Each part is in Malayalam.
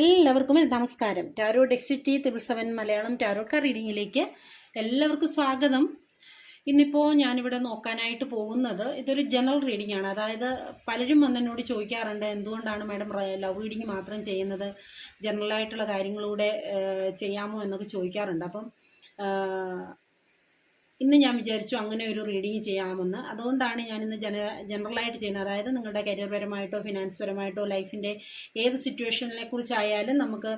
എല്ലാവർക്കും നമസ്കാരം. Tarot dexterity triple seven Malayalam tarot card റീഡിങ്ങിലേക്ക് എല്ലാവർക്കും സ്വാഗതം. ഇന്നിപ്പോൾ ഞാനിവിടെ നോക്കാനായിട്ട് പോകുന്നത് ഇതൊരു ജനറൽ റീഡിംഗ് ആണ്. അതായത് പലരും വന്ന് എന്നോട് ചോദിക്കാറുണ്ട് എന്തുകൊണ്ടാണ് മാഡം ലവ് റീഡിങ് മാത്രം ചെയ്യുന്നത്? ജനറൽ ആയിട്ടുള്ള കാര്യങ്ങളൂടെ ചെയ്യാമോ? എന്നൊക്കെ ചോദിക്കാറുണ്ട്. അപ്പം ഇന്ന് ഞാൻ വിചാരിച്ചു അങ്ങനെ ഒരു റീഡിങ് ചെയ്യാമെന്ന്. അതുകൊണ്ടാണ് ഞാൻ ഇന്ന് ജന ജനറലായിട്ട് ചെയ്യുന്നത്. അതായത് നിങ്ങളുടെ കരിയർ പരമായിട്ടോ ഫിനാൻസ് പരമായിട്ടോ ലൈഫിന്റെ ഏത് സിറ്റുവേഷനെ കുറിച്ചായാലും നമുക്ക്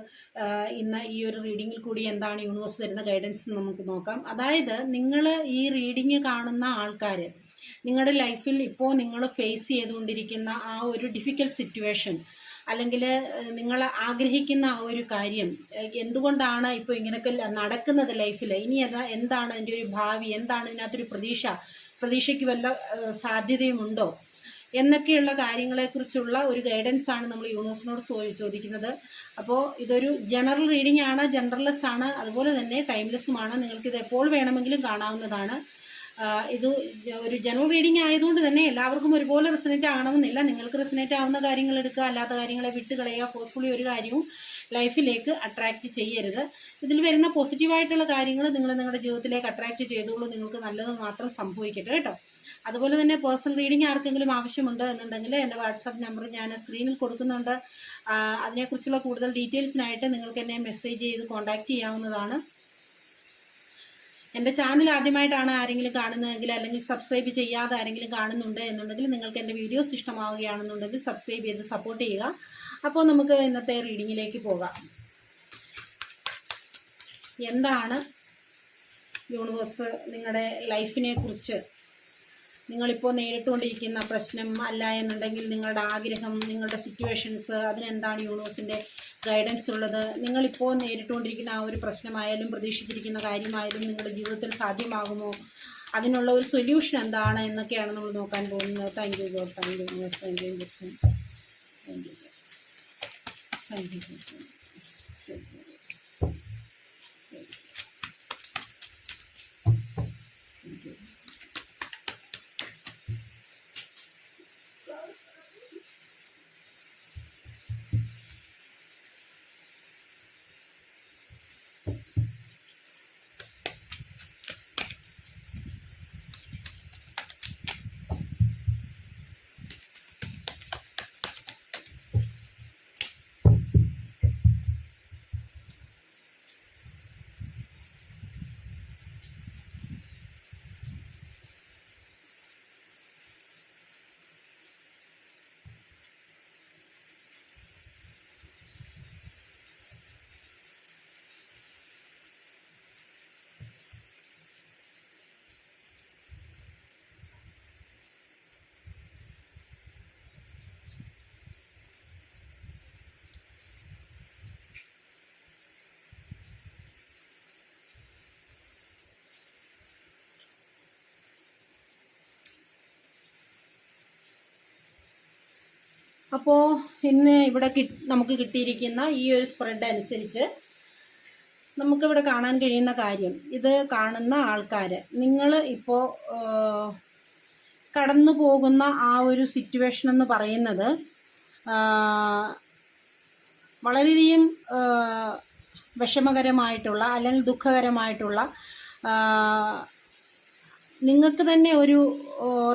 ഇന്ന് ഈ ഒരു റീഡിങ്ങിൽ കൂടി എന്താണ് യൂണിവേഴ്സ് തരുന്ന ഗൈഡൻസ് നമുക്ക് നോക്കാം. അതായത് നിങ്ങൾ ഈ റീഡിങ് കാണുന്ന ആൾക്കാർ നിങ്ങളുടെ ലൈഫിൽ ഇപ്പോൾ നിങ്ങൾ ഫേസ് ചെയ്തുകൊണ്ടിരിക്കുന്ന ആ ഒരു ഡിഫിക്കൽട്ട് സിറ്റുവേഷൻ അല്ലെങ്കിൽ നിങ്ങൾ ആഗ്രഹിക്കുന്ന ആ ഒരു കാര്യം എന്തുകൊണ്ടാണ് ഇപ്പോൾ ഇങ്ങനെയൊക്കെ നടക്കുന്നത് ലൈഫിൽ ഇനി അതാ എന്താണ് എന്റെ ഒരു ഭാവി? എന്താണ് ഇതിനകത്തൊരു പ്രതീക്ഷ? പ്രതീക്ഷയ്ക്ക് വല്ല സാധ്യതയുമുണ്ടോ എന്നൊക്കെയുള്ള കാര്യങ്ങളെക്കുറിച്ചുള്ള ഒരു ഗൈഡൻസ് ആണ് നമ്മൾ യൂണിവേഴ്സിനോട് ചോദിക്കുന്നത്. അപ്പോൾ ഇതൊരു ജനറൽ റീഡിംഗ് ആണ് ജനറൽലെസ് ആണ്. അതുപോലെ തന്നെ ടൈംലെസ്സുമാണ് നിങ്ങൾക്ക് ഇത് എപ്പോൾ വേണമെങ്കിലും കാണാവുന്നതാണ്. ഇത് ഒരു ജനറൽ റീഡിംഗ് ആയതുകൊണ്ട് തന്നെ എല്ലാവർക്കും ഒരുപോലെ റെസനേറ്റ് ആകണമെന്നില്ല. നിങ്ങൾക്ക് റെസനേറ്റ് ആവുന്ന കാര്യങ്ങൾ എടുക്കുക അല്ലാത്ത കാര്യങ്ങളെ വിട്ട് കളയുക ഫോഴ്സ്ഫുള്ളി ഒരു കാര്യവും ലൈഫിലേക്ക് അട്രാക്റ്റ് ചെയ്യരുത്. ഇതിൽ വരുന്ന പോസിറ്റീവായിട്ടുള്ള കാര്യങ്ങൾ നിങ്ങൾ നിങ്ങളുടെ ജീവിതത്തിലേക്ക് അട്രാക്റ്റ് ചെയ്തോളൂ നിങ്ങൾക്ക് നല്ലത് മാത്രം സംഭവിക്കട്ടെ കേട്ടോ. അതുപോലെ തന്നെ പേഴ്സണൽ റീഡിംഗ് ആർക്കെങ്കിലും ആവശ്യമുണ്ട് എന്നുണ്ടെങ്കിൽ എന്റെ വാട്സാപ്പ് നമ്പർ ഞാൻ സ്ക്രീനിൽ കൊടുക്കുന്നുണ്ട്. അതിനെക്കുറിച്ചുള്ള കൂടുതൽ ഡീറ്റെയിൽസിനായിട്ട് നിങ്ങൾക്ക് എന്നെ മെസ്സേജ് ചെയ്ത് കോൺടാക്ട് ചെയ്യാവുന്നതാണ്. എന്റെ ചാനൽ ആദ്യമായിട്ടാണ് ആരെങ്കിലും കാണുന്നതെങ്കിൽ അല്ലെങ്കിൽ സബ്സ്ക്രൈബ് ചെയ്യാതെ ആരെങ്കിലും കാണുന്നുണ്ട് എന്നുണ്ടെങ്കിൽ നിങ്ങൾക്ക് എന്റെ വീഡിയോസ് ഇഷ്ടമാവുകയാണെന്നുണ്ടെങ്കിൽ സബ്സ്ക്രൈബ് ചെയ്ത് സപ്പോർട്ട് ചെയ്യുക. അപ്പോൾ നമുക്ക് ഇന്നത്തെ റീഡിങ്ങിലേക്ക് പോകാം. എന്താണ് യൂണിവേഴ്സ് നിങ്ങളുടെ ലൈഫിനെ കുറിച്ച്? നിങ്ങളിപ്പോൾ നേരിട്ടുകൊണ്ടിരിക്കുന്ന പ്രശ്നം അല്ല എന്നുണ്ടെങ്കിൽ നിങ്ങളുടെ ആഗ്രഹം നിങ്ങളുടെ സിറ്റുവേഷൻസ് അതിനെന്താണ് യൂണിവേഴ്സിന്റെ ഗൈഡൻസ് ഉള്ളത് നിങ്ങളിപ്പോൾ നേരിട്ടുകൊണ്ടിരിക്കുന്ന ആ ഒരു പ്രശ്നമായാലും പ്രതീക്ഷിച്ചിരിക്കുന്ന കാര്യമായാലും നിങ്ങളുടെ ജീവിതത്തിൽ സാധ്യമാകുമോ? അതിനുള്ള ഒരു സൊല്യൂഷൻ എന്താണ് എന്നൊക്കെയാണ് നമ്മൾ നോക്കാൻ പോകുന്നത്. Thank you God thank you thank you thank you thank you അപ്പോൾ ഇന്ന് ഇവിടെ നമുക്ക് കിട്ടിയിരിക്കുന്ന ഈ ഒരു സ്പ്രെഡ് അനുസരിച്ച് നമുക്കിവിടെ കാണാൻ കഴിയുന്ന കാര്യം ഇത് കാണുന്ന ആൾക്കാർ നിങ്ങൾ ഇപ്പോൾ കടന്നു പോകുന്ന ആ ഒരു സിറ്റുവേഷൻ എന്ന് പറയുന്നത് വളരെയധികം വിഷമകരമായിട്ടുള്ള അല്ലെങ്കിൽ ദുഃഖകരമായിട്ടുള്ള നിങ്ങൾക്ക് തന്നെ ഒരു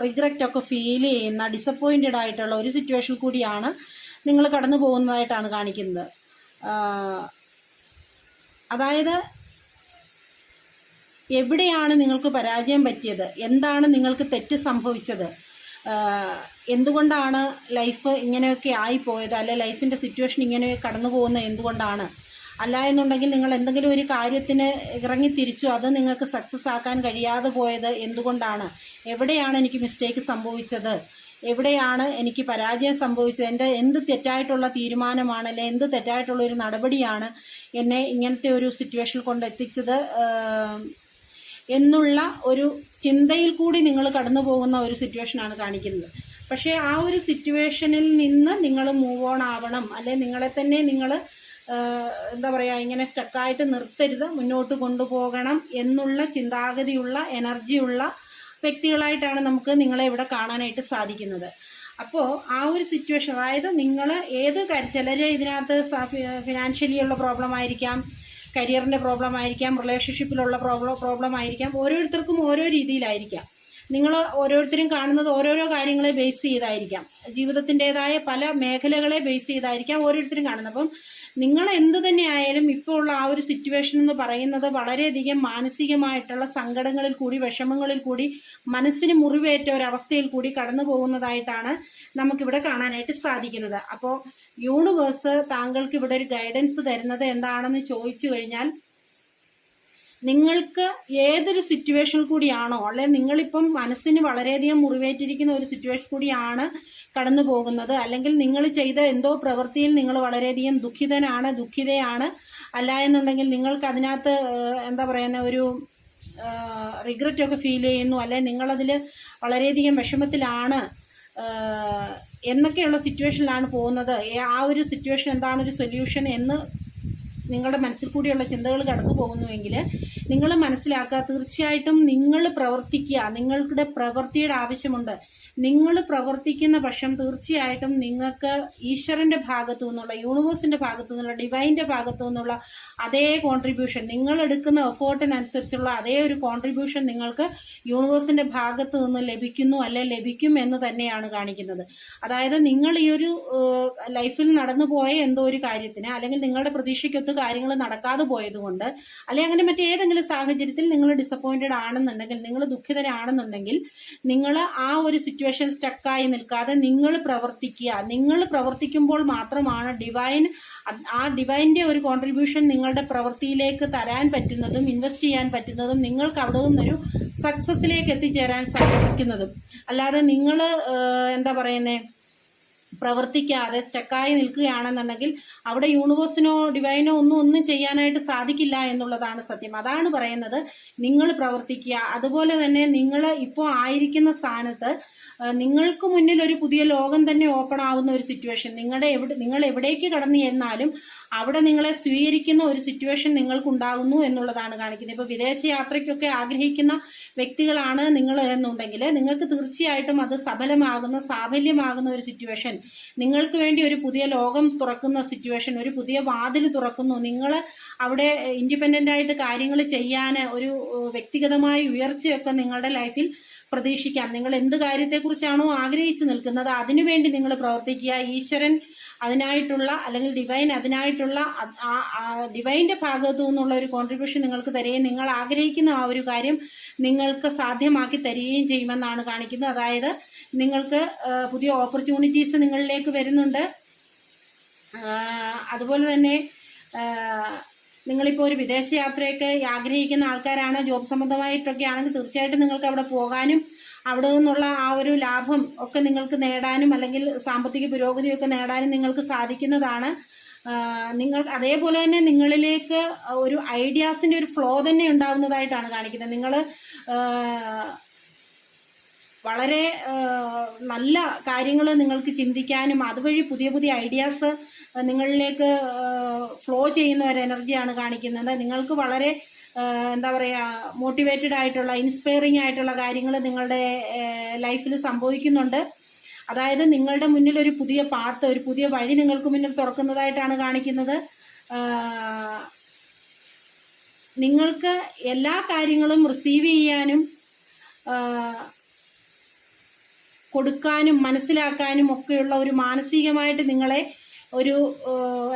റിഗ്രറ്റ് ഒക്കെ ഫീൽ ചെയ്യുന്ന ഡിസപ്പോയിന്റഡ് ആയിട്ടുള്ള ഒരു സിറ്റുവേഷൻ കൂടിയാണ് നിങ്ങൾ കടന്നു പോകുന്നതായിട്ടാണ് കാണിക്കുന്നത്. അതായത് എവിടെയാണ് നിങ്ങൾക്ക് പരാജയം പറ്റിയത്? എന്താണ് നിങ്ങൾക്ക് തെറ്റ് സംഭവിച്ചത്? എന്തുകൊണ്ടാണ് ലൈഫ് ഇങ്ങനെയൊക്കെ ആയിപ്പോയത് അല്ലെ ലൈഫിന്റെ സിറ്റുവേഷൻ ഇങ്ങനെ കടന്നു പോകുന്നത് എന്തുകൊണ്ടാണ്? അല്ല എന്നുണ്ടെങ്കിൽ നിങ്ങൾ എന്തെങ്കിലും ഒരു കാര്യത്തിന് ഇറങ്ങി തിരിച്ചു അത് നിങ്ങൾക്ക് സക്സസ് ആക്കാൻ കഴിയാതെ പോയത് എന്തുകൊണ്ടാണ്? എവിടെയാണ് എനിക്ക് മിസ്റ്റേക്ക് സംഭവിച്ചത്? എവിടെയാണ് എനിക്ക് പരാജയം സംഭവിച്ചത്? എന്റെ എന്ത് തെറ്റായിട്ടുള്ള തീരുമാനമാണ്? അല്ലെ എന്ത് തെറ്റായിട്ടുള്ള ഒരു നടപടിയാണ് എന്നെ ഇങ്ങനത്തെ ഒരു സിറ്റുവേഷനിൽ കൊണ്ട് എത്തിച്ചത്? എന്നുള്ള ഒരു ചിന്തയിൽ കൂടി നിങ്ങൾ കടന്നു പോകുന്ന ഒരു സിറ്റുവേഷനാണ് കാണിക്കുന്നത്. പക്ഷേ ആ ഒരു സിറ്റുവേഷനിൽ നിന്ന് നിങ്ങൾ മൂവ് ഓൺ ആവണം. അല്ലെ നിങ്ങളെ തന്നെ നിങ്ങൾ എന്താ പറയുക ഇങ്ങനെ സ്റ്റക്കായിട്ട് നിർത്തരുത് മുന്നോട്ട് കൊണ്ടുപോകണം എന്നുള്ള ചിന്താഗതിയുള്ള എനർജിയുള്ള വ്യക്തികളായിട്ടാണ് നമുക്ക് നിങ്ങളെ ഇവിടെ കാണാനായിട്ട് സാധിക്കുന്നത്. അപ്പോൾ ആ ഒരു സിറ്റുവേഷൻ അതായത് നിങ്ങൾ ഏത് ചിലർ ഇതിനകത്ത് ഫിനാൻഷ്യലി ഉള്ള പ്രോബ്ലം ആയിരിക്കാം കരിയറിന്റെ പ്രോബ്ലം ആയിരിക്കാം റിലേഷൻഷിപ്പിലുള്ള പ്രോബ്ലം പ്രോബ്ലം ആയിരിക്കാം ഓരോരുത്തർക്കും ഓരോ രീതിയിലായിരിക്കാം. നിങ്ങൾ ഓരോരുത്തരും കാണുന്നത് ഓരോരോ കാര്യങ്ങളെ ബേസ് ചെയ്തായിരിക്കാം. ജീവിതത്തിന്റെതായ പല മേഖലകളെ ബേസ് ചെയ്തായിരിക്കാം ഓരോരുത്തരും കാണുന്നത്. അപ്പം നിങ്ങൾ എന്ത് തന്നെ ആയാലും ഇപ്പോൾ ഉള്ള ആ ഒരു സിറ്റുവേഷൻ എന്ന് പറയുന്നത് വളരെയധികം മാനസികമായിട്ടുള്ള സങ്കടങ്ങളിൽ കൂടി വിഷമങ്ങളിൽ കൂടി മനസ്സിന് മുറിവേറ്റ ഒരവസ്ഥയിൽ കൂടി കടന്നു പോകുന്നതായിട്ടാണ് നമുക്കിവിടെ കാണാനായിട്ട് സാധിക്കുന്നത്. അപ്പോൾ യൂണിവേഴ്സ് താങ്കൾക്ക് ഇവിടെ ഒരു ഗൈഡൻസ് തരുന്നത് എന്താണെന്ന് ചോദിച്ചു കഴിഞ്ഞാൽ നിങ്ങൾക്ക് ഏതൊരു സിറ്റുവേഷൻ കൂടിയാണോ അല്ലെ നിങ്ങളിപ്പം മനസ്സിന് വളരെയധികം മുറിവേറ്റിരിക്കുന്ന ഒരു സിറ്റുവേഷൻ കൂടിയാണ് കടന്നു പോകുന്നത് അല്ലെങ്കിൽ നിങ്ങൾ ചെയ്ത എന്തോ പ്രവൃത്തിയിൽ നിങ്ങൾ വളരെയധികം ദുഃഖിതനാണ് ദുഃഖിതയാണ് അല്ല എന്നുണ്ടെങ്കിൽ നിങ്ങൾക്ക് അതിനകത്ത് എന്താ പറയുന്ന ഒരു റിഗ്രറ്റ് ഒക്കെ ഫീൽ ചെയ്യുന്നു അല്ലെ നിങ്ങളതിൽ വളരെയധികം വിഷമത്തിലാണ് എന്നൊക്കെയുള്ള സിറ്റുവേഷനിലാണ് പോകുന്നത്. ആ ഒരു സിറ്റുവേഷൻ എന്താണ് ഒരു സൊല്യൂഷൻ എന്ന് നിങ്ങളുടെ മനസ്സിൽ കൂടിയുള്ള ചിന്തകൾ കടന്നു പോകുന്നുവെങ്കിൽ നിങ്ങൾ മനസ്സിലാക്കുക. തീർച്ചയായിട്ടും നിങ്ങൾ പ്രവർത്തിക്കുക. നിങ്ങളുടെ പ്രവൃത്തിയുടെ ആവശ്യമുണ്ട്. നിങ്ങൾ പ്രവർത്തിക്കുന്ന പക്ഷം തീർച്ചയായിട്ടും നിങ്ങൾക്ക് ഈശ്വരന്റെ ഭാഗത്തു നിന്നുള്ള യൂണിവേഴ്സിന്റെ ഭാഗത്തു നിന്നുള്ള ഡിവൈന്റെ ഭാഗത്തു നിന്നുള്ള അതേ കോൺട്രിബ്യൂഷൻ നിങ്ങൾ എടുക്കുന്ന എഫേർട്ടിനനുസരിച്ചുള്ള അതേ ഒരു കോൺട്രിബ്യൂഷൻ നിങ്ങൾക്ക് യൂണിവേഴ്സിന്റെ ഭാഗത്തു നിന്ന് ലഭിക്കുന്നു അല്ലെ ലഭിക്കും എന്ന് തന്നെയാണ് കാണിക്കുന്നത്. അതായത് നിങ്ങൾ ഈ ഒരു ലൈഫിൽ നടന്നു പോയ എന്തോ ഒരു കാര്യത്തിന് അല്ലെങ്കിൽ നിങ്ങളുടെ പ്രതീക്ഷയ്ക്കൊത്ത് കാര്യങ്ങൾ നടക്കാതെ പോയതുകൊണ്ട് അല്ലെങ്കിൽ അങ്ങനെ മറ്റേതെങ്കിലും സാഹചര്യത്തിൽ നിങ്ങൾ ഡിസപ്പോയിന്റഡ് ആണെന്നുണ്ടെങ്കിൽ നിങ്ങൾ ദുഃഖിതരാണെന്നുണ്ടെങ്കിൽ നിങ്ങൾ ആ ഒരു സ്റ്റക്കായി നിൽക്കാതെ നിങ്ങൾ പ്രവർത്തിക്കുക. നിങ്ങൾ പ്രവർത്തിക്കുമ്പോൾ മാത്രമാണ് ഡിവൈൻ ആ ഡിവൈന്റെ ഒരു കോൺട്രിബ്യൂഷൻ നിങ്ങളുടെ പ്രവൃത്തിയിലേക്ക് തരാൻ പറ്റുന്നതും ഇൻവെസ്റ്റ് ചെയ്യാൻ പറ്റുന്നതും നിങ്ങൾക്ക് അവിടെ നിന്നൊരു സക്സസ്സിലേക്ക് എത്തിച്ചേരാൻ സാധിക്കുന്നതും. അല്ലാതെ നിങ്ങൾ എന്താ പറയുന്നത് പ്രവർത്തിക്കാതെ സ്റ്റക്കായി നിൽക്കുകയാണെന്നുണ്ടെങ്കിൽ അവിടെ യൂണിവേഴ്സിനോ ഡിവൈനോ ഒന്നും ഒന്നും ചെയ്യാനായിട്ട് സാധിക്കില്ല എന്നുള്ളതാണ് സത്യം. അതാണ് പറയുന്നത്. നിങ്ങൾ പ്രവർത്തിക്കുക. അതുപോലെ തന്നെ നിങ്ങൾ ഇപ്പോൾ ആയിരിക്കുന്ന സ്ഥാനത്ത് നിങ്ങൾക്ക് മുന്നിൽ ഒരു പുതിയ ലോകം തന്നെ ഓപ്പൺ ആവുന്ന ഒരു സിറ്റുവേഷൻ നിങ്ങളുടെ എവിടെ നിങ്ങൾ എവിടേക്ക് കടന്നു എന്നാലും അവിടെ നിങ്ങളെ സ്വീകരിക്കുന്ന ഒരു സിറ്റുവേഷൻ നിങ്ങൾക്ക് ഉണ്ടാകുന്നു എന്നുള്ളതാണ് കാണിക്കുന്നത്. ഇപ്പൊ വിദേശ യാത്രയ്ക്കൊക്കെ ആഗ്രഹിക്കുന്ന വ്യക്തികളാണ് നിങ്ങൾ എന്നുണ്ടെങ്കിൽ നിങ്ങൾക്ക് തീർച്ചയായിട്ടും അത് സഫലമാകുന്ന സാഫല്യമാകുന്ന ഒരു സിറ്റുവേഷൻ നിങ്ങൾക്ക് വേണ്ടി ഒരു പുതിയ ലോകം തുറക്കുന്ന സിറ്റുവേഷൻ ഒരു പുതിയ വാതിൽ തുറക്കുന്നു. നിങ്ങൾ അവിടെ ഇൻഡിപെൻഡന്റ് ആയിട്ട് കാര്യങ്ങൾ ചെയ്യാൻ ഒരു വ്യക്തിഗതമായ ഉയർച്ചയൊക്കെ നിങ്ങളുടെ ലൈഫിൽ പ്രതീക്ഷിക്കാം. നിങ്ങൾ എന്ത് കാര്യത്തെക്കുറിച്ചാണോ ആഗ്രഹിച്ചു നിൽക്കുന്നത് അതിനുവേണ്ടി നിങ്ങൾ പ്രവർത്തിക്കുക. ഈശ്വരൻ അതിനായിട്ടുള്ള അല്ലെങ്കിൽ ഡിവൈൻ അതിനായിട്ടുള്ള ഡിവൈന്റെ ഭാഗത്തു നിന്നുള്ള ഒരു കോൺട്രിബ്യൂഷൻ നിങ്ങൾക്ക് തരികയും നിങ്ങൾ ആഗ്രഹിക്കുന്ന ആ ഒരു കാര്യം നിങ്ങൾക്ക് സാധ്യമാക്കി തരികയും ചെയ്യുമെന്നാണ് കാണിക്കുന്നത്. അതായത് നിങ്ങൾക്ക് പുതിയ ഓപ്പർച്യൂണിറ്റീസ് നിങ്ങളിലേക്ക് വരുന്നുണ്ട്. അതുപോലെ തന്നെ നിങ്ങളിപ്പോൾ ഒരു വിദേശ യാത്രയൊക്കെ ആഗ്രഹിക്കുന്ന ആൾക്കാരാണ്? ജോബ് സംബന്ധമായിട്ടൊക്കെ ആണെങ്കിൽ തീർച്ചയായിട്ടും നിങ്ങൾക്ക് അവിടെ പോകാനും അവിടെ നിന്നുള്ള ആ ഒരു ലാഭം ഒക്കെ നിങ്ങൾക്ക് നേടാനും അല്ലെങ്കിൽ സാമ്പത്തിക പുരോഗതിയൊക്കെ നേടാനും നിങ്ങൾക്ക് സാധിക്കുന്നതാണ്. നിങ്ങൾ അതേപോലെ തന്നെ നിങ്ങളിലേക്ക് ഒരു ഐഡിയാസിന്റെ ഒരു ഫ്ലോ തന്നെ ഉണ്ടാകുന്നതായിട്ടാണ് കാണിക്കുന്നത്. നിങ്ങൾ വളരെ നല്ല കാര്യങ്ങൾ നിങ്ങൾക്ക് ചിന്തിക്കാനും അതുവഴി പുതിയ പുതിയ ഐഡിയാസ് നിങ്ങളിലേക്ക് ഫ്ലോ ചെയ്യുന്ന ഒരു എനർജിയാണ് കാണിക്കുന്നത്. നിങ്ങൾക്ക് വളരെ എന്താ പറയുക മോട്ടിവേറ്റഡ് ആയിട്ടുള്ള ഇൻസ്പയറിംഗ് ആയിട്ടുള്ള കാര്യങ്ങൾ നിങ്ങളുടെ ലൈഫിൽ സംഭവിക്കുന്നുണ്ട്. അതായത് നിങ്ങളുടെ മുന്നിൽ ഒരു പുതിയ പാത്ത് ഒരു പുതിയ വഴി നിങ്ങൾക്ക് മുന്നിൽ തുറക്കുന്നതായിട്ടാണ് കാണിക്കുന്നത്. നിങ്ങൾക്ക് എല്ലാ കാര്യങ്ങളും റിസീവ് ചെയ്യാനും കൊടുക്കാനും മനസ്സിലാക്കാനും ഒക്കെയുള്ള ഒരു മാനസികമായിട്ട് നിങ്ങളെ ഒരു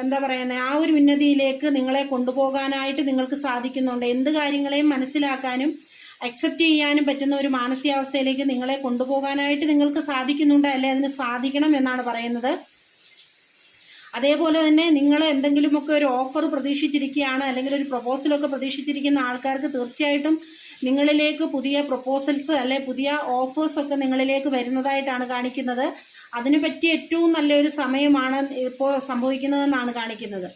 എന്താ പറയുന്നത് ആ ഒരു ഉന്നതിയിലേക്ക് നിങ്ങളെ കൊണ്ടുപോകാനായിട്ട് നിങ്ങൾക്ക് സാധിക്കുന്നുണ്ട്. എന്ത് കാര്യങ്ങളെയും മനസ്സിലാക്കാനും അക്സെപ്റ്റ് ചെയ്യാനും പറ്റുന്ന ഒരു മാനസികാവസ്ഥയിലേക്ക് നിങ്ങളെ കൊണ്ടുപോകാനായിട്ട് നിങ്ങൾക്ക് സാധിക്കുന്നുണ്ട് അല്ലെ? അതിന് സാധിക്കണം എന്നാണ് പറയുന്നത്. അതേപോലെ തന്നെ നിങ്ങൾ എന്തെങ്കിലുമൊക്കെ ഒരു ഓഫർ പ്രതീക്ഷിച്ചിരിക്കുകയാണ് അല്ലെങ്കിൽ ഒരു പ്രപ്പോസലൊക്കെ പ്രതീക്ഷിച്ചിരിക്കുന്ന ആൾക്കാർക്ക് തീർച്ചയായിട്ടും നിങ്ങളിലേക്ക് പുതിയ പ്രപ്പോസൽസ് അല്ലെ പുതിയ ഓഫേഴ്സ് ഒക്കെ നിങ്ങളിലേക്ക് വരുന്നതായിട്ടാണ് കാണിക്കുന്നത്. അതിന് പറ്റിയ ഏറ്റവും നല്ലൊരു സമയമാണ് ഇപ്പോൾ സംഭവിക്കുന്നതെന്നാണ് കാണിക്കുന്നത്.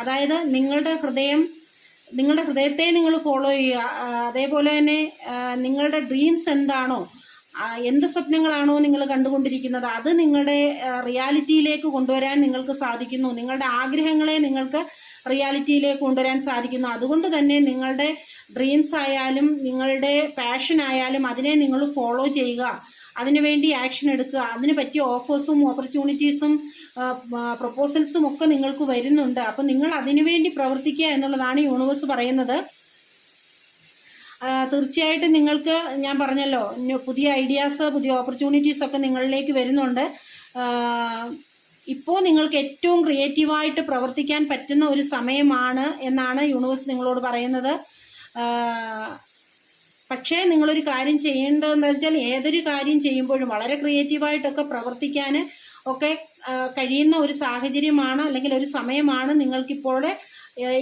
അതായത് നിങ്ങളുടെ ഹൃദയം നിങ്ങളുടെ ഹൃദയത്തെ നിങ്ങൾ ഫോളോ ചെയ്യുക. അതേപോലെ തന്നെ നിങ്ങളുടെ ഡ്രീംസ് എന്താണോ എന്ത് സ്വപ്നങ്ങളാണോ നിങ്ങൾ കണ്ടുകൊണ്ടിരിക്കുന്നത് അത് നിങ്ങളുടെ റിയാലിറ്റിയിലേക്ക് കൊണ്ടുവരാൻ നിങ്ങൾക്ക് സാധിക്കുന്നു. നിങ്ങളുടെ ആഗ്രഹങ്ങളെ നിങ്ങൾക്ക് റിയാലിറ്റിയിലേക്ക് കൊണ്ടുവരാൻ സാധിക്കുന്നു. അതുകൊണ്ട് തന്നെ നിങ്ങളുടെ ഡ്രീംസ് ആയാലും നിങ്ങളുടെ പാഷൻ ആയാലും അതിനെ നിങ്ങൾ ഫോളോ ചെയ്യുക. അതിനുവേണ്ടി ആക്ഷൻ എടുക്കുക. അതിന് പറ്റിയ ഓഫേഴ്സും ഓപ്പർച്യൂണിറ്റീസും പ്രപ്പോസൽസും ഒക്കെ നിങ്ങൾക്ക് വരുന്നുണ്ട്. അപ്പം നിങ്ങൾ അതിനുവേണ്ടി പ്രവർത്തിക്കുക എന്നുള്ളതാണ് യൂണിവേഴ്സ് പറയുന്നത്. തീർച്ചയായിട്ടും നിങ്ങൾക്ക് ഞാൻ പറഞ്ഞല്ലോ പുതിയ ഐഡിയാസ് പുതിയ ഓപ്പർച്യൂണിറ്റീസ് ഒക്കെ നിങ്ങളിലേക്ക് വരുന്നുണ്ട്. ഇപ്പോൾ നിങ്ങൾക്ക് ഏറ്റവും ക്രിയേറ്റീവായിട്ട് പ്രവർത്തിക്കാൻ പറ്റുന്ന ഒരു സമയമാണ് എന്നാണ് യൂണിവേഴ്സ് നിങ്ങളോട് പറയുന്നത്. പക്ഷേ നിങ്ങളൊരു കാര്യം ചെയ്യേണ്ടതെന്ന് വെച്ചാൽ ഏതൊരു കാര്യം ചെയ്യുമ്പോഴും വളരെ ക്രിയേറ്റീവായിട്ടൊക്കെ പ്രവർത്തിക്കാൻ ഒക്കെ കഴിയുന്ന ഒരു സാഹചര്യമാണ് അല്ലെങ്കിൽ ഒരു സമയമാണ് നിങ്ങൾക്കിപ്പോൾ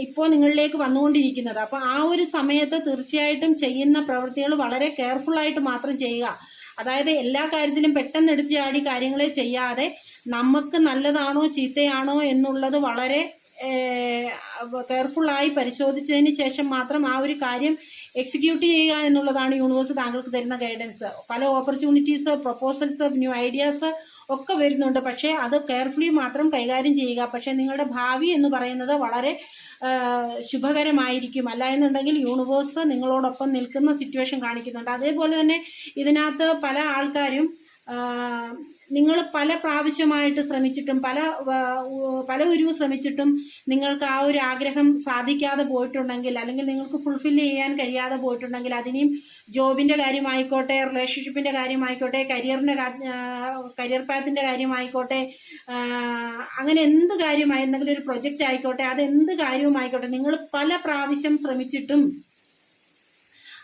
ഇപ്പോൾ നിങ്ങളിലേക്ക് വന്നുകൊണ്ടിരിക്കുന്നത്. അപ്പൊ ആ ഒരു സമയത്ത് തീർച്ചയായിട്ടും ചെയ്യുന്ന പ്രവൃത്തികൾ വളരെ കെയർഫുൾ ആയിട്ട് മാത്രം ചെയ്യുക. അതായത് എല്ലാ കാര്യത്തിലും പെട്ടെന്ന് എടുത്തു ചാടി കാര്യങ്ങളെ ചെയ്യാതെ നമുക്ക് നല്ലതാണോ ചീത്തയാണോ എന്നുള്ളത് വളരെ കെയർഫുൾ ആയി പരിശോധിച്ചതിന് ശേഷം മാത്രം ആ ഒരു കാര്യം എക്സിക്യൂട്ട് ചെയ്യുക എന്നുള്ളതാണ് യൂണിവേഴ്സ് താങ്കൾക്ക് തരുന്ന ഗൈഡൻസ് പല ഓപ്പർച്യൂണിറ്റീസ് പ്രൊപ്പോസൽസ് ന്യൂ ഐഡിയാസ് ഒക്കെ വരുന്നുണ്ട്. പക്ഷേ അത് കെയർഫുള്ളി മാത്രം കൈകാര്യം ചെയ്യുക. പക്ഷേ നിങ്ങളുടെ ഭാവി എന്ന് പറയുന്നത് വളരെ ശുഭകരമായിരിക്കും. അല്ല എന്നുണ്ടെങ്കിൽ യൂണിവേഴ്സ് നിങ്ങളോടൊപ്പം നിൽക്കുന്ന സിറ്റുവേഷൻ കാണിക്കുന്നുണ്ട്. അതേപോലെ തന്നെ ഇതിനകത്ത് പല ആൾക്കാരും നിങ്ങൾ പല പ്രാവശ്യമായിട്ട് ശ്രമിച്ചിട്ടും പല പല ഉരുവ് ശ്രമിച്ചിട്ടും നിങ്ങൾക്ക് ആ ഒരു ആഗ്രഹം സാധിക്കാതെ പോയിട്ടുണ്ടെങ്കിൽ അല്ലെങ്കിൽ നിങ്ങൾക്ക് ഫുൾഫിൽ ചെയ്യാൻ കഴിയാതെ പോയിട്ടുണ്ടെങ്കിൽ അതിനെയും ജോബിന്റെ കാര്യമായിക്കോട്ടെ റിലേഷൻഷിപ്പിന്റെ കാര്യമായിക്കോട്ടെ കരിയറിന്റെ കരിയർ പാത്തിന്റെ കാര്യമായിക്കോട്ടെ അങ്ങനെ എന്ത് കാര്യമായി എന്തെങ്കിലും ഒരു പ്രൊജക്റ്റ് ആയിക്കോട്ടെ അത് എന്ത് കാര്യവുമായിക്കോട്ടെ നിങ്ങൾ പല പ്രാവശ്യം ശ്രമിച്ചിട്ടും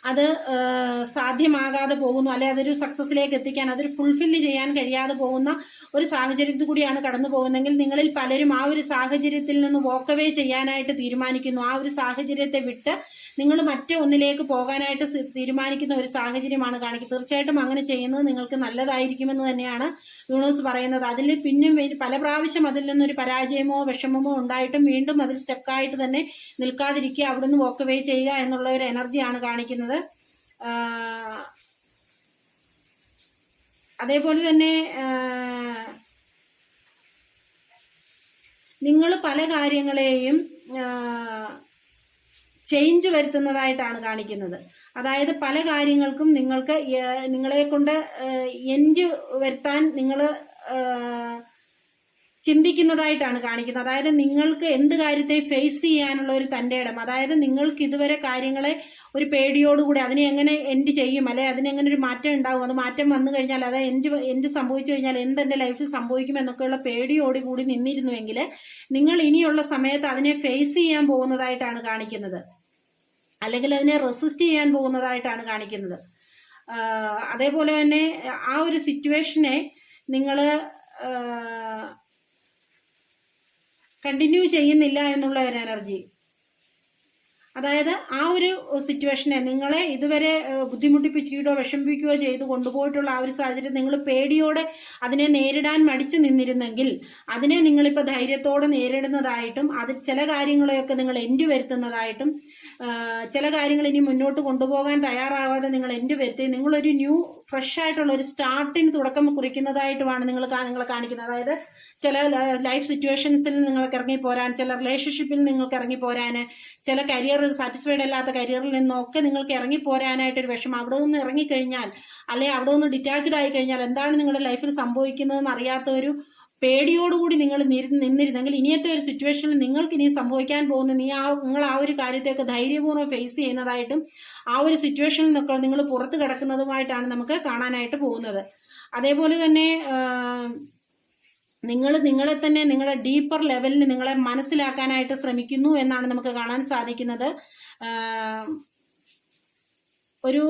അത് സാധ്യമാകാതെ പോകുന്നു. അല്ലെ അതൊരു സക്സസിലേക്ക് എത്തിക്കാൻ അതൊരു ഫുൾഫില്ല് ചെയ്യാൻ കഴിയാതെ പോകുന്ന ഒരു സാഹചര്യത്തിൽ കൂടിയാണ് കടന്നു പോകുന്നതെങ്കിൽ നിങ്ങളിൽ പലരും ആ ഒരു സാഹചര്യത്തിൽ നിന്ന് വോക്കവേ ചെയ്യാനായിട്ട് തീരുമാനിക്കുന്നു. ആ ഒരു സാഹചര്യത്തെ വിട്ട് നിങ്ങൾ മറ്റേ ഒന്നിലേക്ക് പോകാനായിട്ട് തീരുമാനിക്കുന്ന ഒരു സാഹചര്യമാണ് കാണിക്കുന്നത്. തീർച്ചയായിട്ടും അങ്ങനെ ചെയ്യുന്നത് നിങ്ങൾക്ക് നല്ലതായിരിക്കുമെന്ന് തന്നെയാണ് യൂണിവേഴ്സ് പറയുന്നത്. അതിൽ പിന്നും പല പ്രാവശ്യം അതിൽ നിന്നൊരു പരാജയമോ വിഷമമോ ഉണ്ടായിട്ടും വീണ്ടും അതിൽ സ്റ്റക്കായിട്ട് തന്നെ നിൽക്കാതിരിക്കുക അവിടുന്ന് വോക്ക് വേ ചെയ്യുക എന്നുള്ള ഒരു എനർജിയാണ് കാണിക്കുന്നത്. അതേപോലെ തന്നെ നിങ്ങൾ പല കാര്യങ്ങളെയും ചേഞ്ച് വരുത്തുന്നതായിട്ടാണ് കാണിക്കുന്നത്. അതായത് പല കാര്യങ്ങൾക്കും നിങ്ങൾക്ക് നിങ്ങളെ കൊണ്ട് എൻഡ് വരുത്താൻ നിങ്ങൾ ചിന്തിക്കുന്നതായിട്ടാണ് കാണിക്കുന്നത്. അതായത് നിങ്ങൾക്ക് എന്ത് കാര്യത്തെ ഫേസ് ചെയ്യാനുള്ള ഒരു തന്റെ ഇടം. അതായത് നിങ്ങൾക്ക് ഇതുവരെ കാര്യങ്ങളെ ഒരു പേടിയോടുകൂടി അതിനെ എങ്ങനെ എൻഡ് ചെയ്യും അല്ലെ അതിനെങ്ങനെ ഒരു മാറ്റം ഉണ്ടാവും അത് മാറ്റം വന്നു കഴിഞ്ഞാൽ അത് എൻഡ് എൻഡ് സംഭവിച്ചു കഴിഞ്ഞാൽ എന്ത് എന്റെ ലൈഫിൽ സംഭവിക്കും എന്നൊക്കെയുള്ള പേടിയോടുകൂടി നിന്നിരുന്നുവെങ്കിൽ നിങ്ങൾ ഇനിയുള്ള സമയത്ത് അതിനെ ഫേസ് ചെയ്യാൻ പോകുന്നതായിട്ടാണ് കാണിക്കുന്നത്. അല്ലെങ്കിൽ അതിനെ റെസിസ്റ്റ് ചെയ്യാൻ പോകുന്നതായിട്ടാണ് കാണിക്കുന്നത്. അതേപോലെ തന്നെ ആ ഒരു സിറ്റുവേഷനെ നിങ്ങൾ കണ്ടിന്യൂ ചെയ്യുന്നില്ല എന്നുള്ള ഒരു എനർജി അതായത് ആ ഒരു സിറ്റുവേഷനെ നിങ്ങളെ ഇതുവരെ ബുദ്ധിമുട്ടിപ്പിക്കുകയോ വിഷമിപ്പിക്കുകയോ ചെയ്ത് കൊണ്ടുപോയിട്ടുള്ള ആ ഒരു സാഹചര്യം നിങ്ങൾ പേടിയോടെ അതിനെ നേരിടാൻ മടിച്ചു നിന്നിരുന്നെങ്കിൽ അതിനെ നിങ്ങളിപ്പോൾ ധൈര്യത്തോടെ നേരിടുന്നതായിട്ടും അത് ചില കാര്യങ്ങളെയൊക്കെ നിങ്ങൾ എൻഡ് വരുത്തുന്നതായിട്ടും ചില കാര്യങ്ങൾ ഇനി മുന്നോട്ട് കൊണ്ടുപോകാൻ തയ്യാറാവാതെ നിങ്ങൾ എൻഡ് വരുത്തി നിങ്ങളൊരു ന്യൂ ഫ്രഷ് ആയിട്ടുള്ള ഒരു സ്റ്റാർട്ടിന് തുടക്കം കുറിക്കുന്നതായിട്ടുമാണ് നിങ്ങൾ നിങ്ങളെ കാണിക്കുന്നത്. അതായത് ചില ലൈഫ് സിറ്റുവേഷൻസിൽ നിങ്ങൾക്ക് ഇറങ്ങി പോരാൻ ചില റിലേഷൻഷിപ്പിൽ നിങ്ങൾക്ക് ഇറങ്ങി പോരാൻ ചില കരിയർ സാറ്റിസ്ഫൈഡ് അല്ലാത്ത കരിയറിൽ നിന്നൊക്കെ നിങ്ങൾക്ക് ഇറങ്ങി പോരാനായിട്ട് ഒരു വിഷമം. അവിടെ നിന്ന് ഇറങ്ങിക്കഴിഞ്ഞാൽ അല്ലെ അവിടെ നിന്ന് ഡിറ്റാച്ച്ഡ് ആയി കഴിഞ്ഞാൽ എന്താണ് നിങ്ങളുടെ ലൈഫിൽ സംഭവിക്കുന്നതെന്ന് അറിയാത്ത ഒരു പേടിയോടുകൂടി നിങ്ങൾ നിര- നിന്നിരുന്നെങ്കിൽ ഇനിയത്തെ ഒരു സിറ്റുവേഷനിൽ നിങ്ങൾക്ക് ഇനി സംഭവിക്കാൻ പോകുന്ന നീ ആ നിങ്ങൾ ആ ഒരു കാര്യത്തെയൊക്കെ ധൈര്യപൂർവം ഫേസ് ചെയ്യുന്നതായിട്ടും ആ ഒരു സിറ്റുവേഷനിൽ നിന്നൊക്കെ നിങ്ങൾ പുറത്ത് കിടക്കുന്നതുമായിട്ടാണ് നമുക്ക് കാണാനായിട്ട് പോകുന്നത്. അതേപോലെ തന്നെ നിങ്ങൾ നിങ്ങളെ തന്നെ നിങ്ങളുടെ ഡീപ്പർ ലെവലിൽ നിങ്ങളെ മനസ്സിലാക്കാനായിട്ട് ശ്രമിക്കുന്നു എന്നാണ് നമുക്ക് കാണാൻ സാധിക്കുന്നത്. ഒരു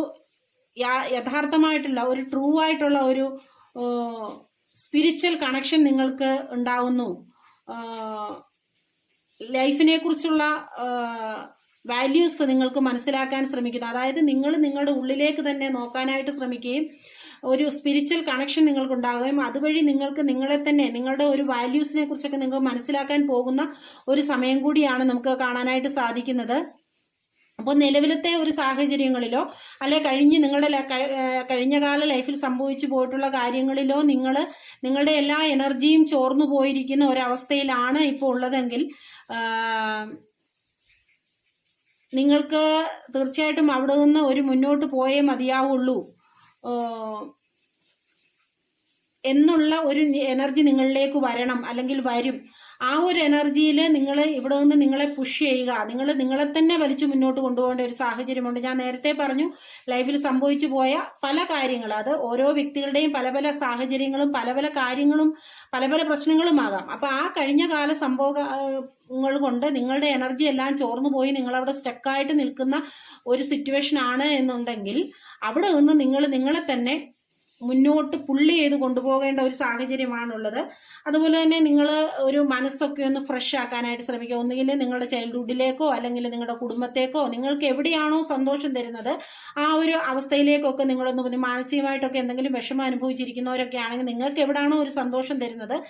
യഥാർത്ഥമായിട്ടുള്ള ഒരു ട്രൂ ആയിട്ടുള്ള ഒരു സ്പിരിച്വൽ കണക്ഷൻ നിങ്ങൾക്ക് ഉണ്ടാവുന്നു. ലൈഫിനെ കുറിച്ചുള്ള വാല്യൂസ് നിങ്ങൾക്ക് മനസ്സിലാക്കാൻ ശ്രമിക്കുന്നു. അതായത് നിങ്ങൾ നിങ്ങളുടെ ഉള്ളിലേക്ക് തന്നെ നോക്കാനായിട്ട് ശ്രമിക്കുകയും ഒരു സ്പിരിച്വൽ കണക്ഷൻ നിങ്ങൾക്ക് ഉണ്ടാകുകയും അതുവഴി നിങ്ങൾക്ക് നിങ്ങളെ തന്നെ നിങ്ങളുടെ ഒരു വാല്യൂസിനെ കുറിച്ചൊക്കെ നിങ്ങൾക്ക് മനസ്സിലാക്കാൻ പോകുന്ന ഒരു സമയം കൂടിയാണ് നമുക്ക് കാണാനായിട്ട് സാധിക്കുന്നത്. അപ്പോൾ നിലവിലത്തെ ഒരു സാഹചര്യങ്ങളിലോ അല്ലെ കഴിഞ്ഞ് നിങ്ങളുടെ കഴിഞ്ഞ കാല കഴിഞ്ഞകാല ലൈഫിൽ സംഭവിച്ചു പോയിട്ടുള്ള കാര്യങ്ങളിലോ നിങ്ങൾ നിങ്ങളുടെ എല്ലാ എനർജിയും ചോർന്നു പോയിരിക്കുന്ന ഒരവസ്ഥയിലാണ് ഇപ്പോൾ ഉള്ളതെങ്കിൽ നിങ്ങൾക്ക് തീർച്ചയായിട്ടും അവിടെ നിന്ന് ഒരു മുന്നോട്ട് പോയേ മതിയാവുള്ളൂ. എന്നുള്ള ഒരു എനർജി നിങ്ങളിലേക്ക് വരണം അല്ലെങ്കിൽ വരും. ആ ഒരു എനർജിയിൽ നിങ്ങൾ ഇവിടെ നിന്ന് നിങ്ങളെ പുഷ് ചെയ്യുക. നിങ്ങൾ നിങ്ങളെ തന്നെ വലിച്ചു മുന്നോട്ട് കൊണ്ടുപോകേണ്ട ഒരു സാഹചര്യമുണ്ട്. ഞാൻ നേരത്തെ പറഞ്ഞു ലൈഫിൽ സംഭവിച്ചു പോയ പല കാര്യങ്ങൾ അത് ഓരോ വ്യക്തികളുടെയും പല പല സാഹചര്യങ്ങളും പല പല കാര്യങ്ങളും പല പല പ്രശ്നങ്ങളുമാകാം. അപ്പൊ ആ കഴിഞ്ഞ കാല സംഭവങ്ങൾ കൊണ്ട് നിങ്ങളുടെ എനർജി എല്ലാം ചോർന്നു പോയി. നിങ്ങൾ അവിടെ സ്റ്റക്കായിട്ട് നിൽക്കുന്ന ഒരു സിറ്റുവേഷൻ ആണ് എന്നുണ്ടെങ്കിൽ അവിടെ നിന്ന് നിങ്ങൾ നിങ്ങളെ തന്നെ മുന്നോട്ട് പുള്ളി ചെയ്ത് കൊണ്ടുപോകേണ്ട ഒരു സാഹചര്യമാണുള്ളത്. അതുപോലെ തന്നെ നിങ്ങൾ ഒരു മനസ്സൊക്കെ ഒന്ന് ഫ്രഷ് ആക്കാനായിട്ട് ശ്രമിക്കുക. ഒന്നുകിൽ നിങ്ങളുടെ ചൈൽഡ്ഹുഡിലേക്കോ അല്ലെങ്കിൽ നിങ്ങളുടെ കുടുംബത്തേക്കോ നിങ്ങൾക്ക് എവിടെയാണോ സന്തോഷം തരുന്നത് ആ ഒരു അവസ്ഥയിലേക്കൊക്കെ നിങ്ങളൊന്ന് മാനസികമായിട്ടൊക്കെ എന്തെങ്കിലും വിഷമം അനുഭവിച്ചിരിക്കുന്നവരൊക്കെ ആണെങ്കിൽ നിങ്ങൾക്ക് എവിടെയാണോ ഒരു സന്തോഷം തരുന്നത്